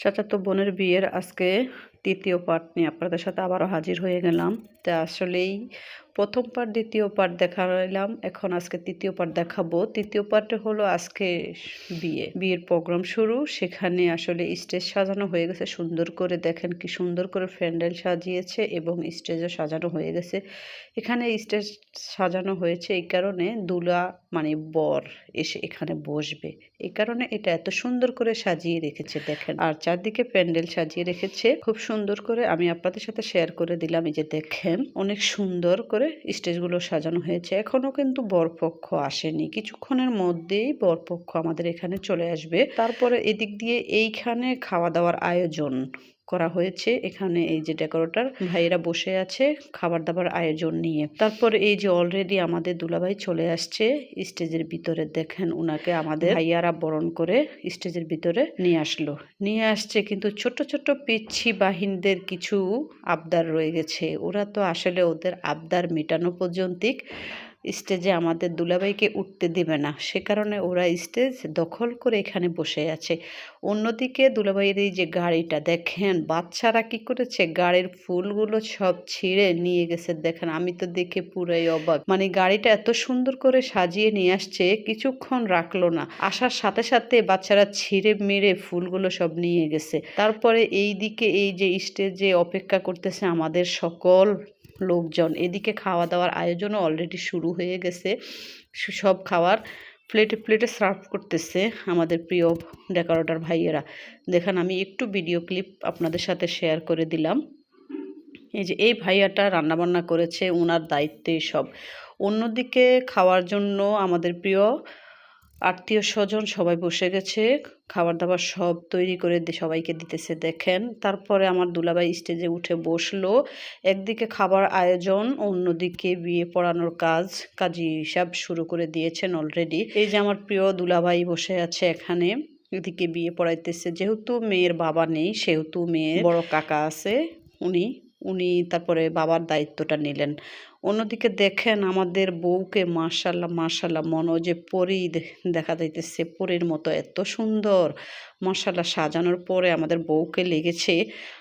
চাচাতো বোনের বিয়ের আজকে তৃতীয় পার্ট নিয়ে আপনাদের সাথে আবারও হাজির হয়ে গেলাম। তা আসলেই প্রথম পার্ট দ্বিতীয় পার্ট দেখালাম এখন আজকে তৃতীয় পার্ট দেখাবো। তৃতীয় পার্টে হলো আজকে বিয়ে। বিয়ের প্রোগ্রাম শুরু। সেখানে আসলে স্টেজ সাজানো হয়ে গেছে। সুন্দর করে দেখেন কি সুন্দর করে প্যান্ডেল সাজিয়েছে এবং স্টেজও সাজানো হয়ে গেছে। এখানে স্টেজ সাজানো হয়েছে এই কারণে দুলা মানে বর এসে এখানে বসবে। এই কারণে এটা এত সুন্দর করে সাজিয়ে রেখেছে, দেখেন। আর চারদিকে প্যান্ডেল সাজিয়ে রেখেছে। খুব সুন্দর করে আমি আপনাদের সাথে শেয়ার করে দিলাম। এই যে দেখেন, অনেক সুন্দর করে স্টেজগুলো সাজানো হয়েছে। এখনও কিন্তু বরপক্ষ আসেনি। কিছুক্ষণের মধ্যেই বরপক্ষ আমাদের এখানে চলে আসবে। তারপরে এদিক দিয়ে এইখানে খাওয়া দাওয়ার আয়োজন করা হয়েছে এখানে এই যে ডেকোরেটর। ভাইয়েরা বসে আছে খাবার দাবার আয়োজন নিয়ে। তারপর এই যে অলরেডি আমাদের দুলাভাই চলে আসছে স্টেজের ভিতরে। দেখেন উনাকে আমাদের ভাইয়ারা বরণ করে স্টেজের ভিতরে নিয়ে আসলো। নিয়ে আসছে কিন্তু ছোট ছোট পিচ্ছি বাহিনীদের কিছু আবদার রয়ে গেছে। ওরা তো আসলে ওদের আবদার মেটানো পর্যন্তিক। স্টেজে আমাদের দুলাভাইকে উঠতে দেবে না। সে কারণে ওরা স্টেজ দখল করে এখানে বসে আছে। অন্যদিকে দুলাভাইয়ের এই যে গাড়িটা, দেখেন বাচ্চারা কি করেছে? গাড়ির ফুলগুলো সব ছিঁড়ে নিয়ে গেছে, দেখেন। আমি তো দেখে পুরাই অবাক। মানে গাড়িটা এত সুন্দর করে সাজিয়ে নিয়ে আসছে, কিছুক্ষণ রাখল না। আসার সাথে সাথে বাচ্চারা ছিঁড়ে মেরে ফুলগুলো সব নিয়ে গেছে। তারপরে এই দিকে এই যে স্টেজে অপেক্ষা করতেছে আমাদের সকল লোকজন। এদিকে খাওয়া দাওয়ার আয়োজনও অলরেডি শুরু হয়ে গেছে। সব খাওয়ার প্লেটে প্লেটে সার্ভ করতেছে আমাদের প্রিয় ডেকোরেটর ভাইয়েরা। দেখেন, আমি একটু ভিডিও ক্লিপ আপনাদের সাথে শেয়ার করে দিলাম। এই যে, এই ভাইয়াটা রান্নাবান্না করেছে ওনার দায়িত্বে সব। অন্যদিকে খাওয়ার জন্য আমাদের প্রিয় আত্মীয় স্বজন সবাই বসে গেছে খাবার দাবার সব তৈরি করে সবাইকে দিতেছে, দেখেন। তারপরে আমার দুলাভাই স্টেজে উঠে বসল। একদিকে খাবার আয়োজন, অন্যদিকে বিয়ে পড়ানোর কাজ, কাজী হিসাব শুরু করে দিয়েছেন অলরেডি এই যে আমার প্রিয় দুলাভাই বসে আছে এখানে, এদিকে বিয়ে পড়াইতেছে। যেহেতু মেয়ের বাবা নেই, সেহেতু মেয়ের বড় কাকা আছে, উনি উনি তারপরে বাবার দায়িত্বটা নিলেন। অন্যদিকে দেখেন আমাদের বউকে মার্শাল্লাহ মার্শাল্লাহ মনো যে পরি দেখা যাইতেছে পরীর মতো এত সুন্দর। মশাল্লা সাজানোর পরে আমাদের বউকে লেগেছে।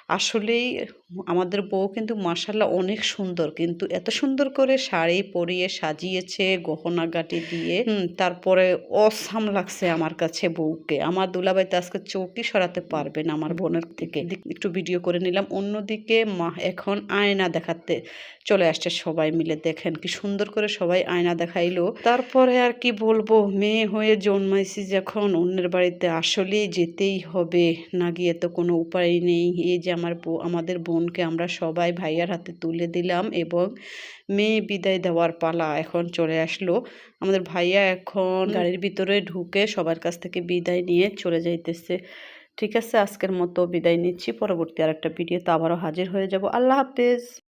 আসলেই আমাদের বউ কিন্তু মাসাল্লাহ অনেক সুন্দর। কিন্তু এত সুন্দর করে শাড়ি পরিয়ে সাজিয়েছে, গহনা গাটি দিয়ে। তারপরে অসাম লাগছে আমার কাছে বউকে। আমার দুলাবাই তো আজকে চৌকি সরাতে পারবে না আমার বোনের থেকে। একটু ভিডিও করে নিলাম। অন্যদিকে মা এখন আয়না দেখাতে চলে আসছে সবাই মিলে। দেখেন কি সুন্দর করে সবাই আয়না দেখাইলো। তারপরে আর কি বলব, মেয়ে হয়ে জন্মাইছি যখন, অন্যের বাড়িতে আসলেই যেতেই হবে। না গিয়ে তো কোনো উপায় নেই। এই যে আমার আমাদের বোনকে আমরা সবাই ভাইয়ার হাতে তুলে দিলাম এবং মেয়ে বিদায় দেওয়ার পালা এখন চলে আসলো। আমাদের ভাইয়া এখন গাড়ির ভিতরে ঢুকে সবার কাছ থেকে বিদায় নিয়ে চলে যাইতেছে। ঠিক আছে, আজকের মতো বিদায় নিচ্ছি। পরবর্তী আরেকটা ভিডিওতে আবারও হাজির হয়ে যাব। আল্লাহ হাফেজ।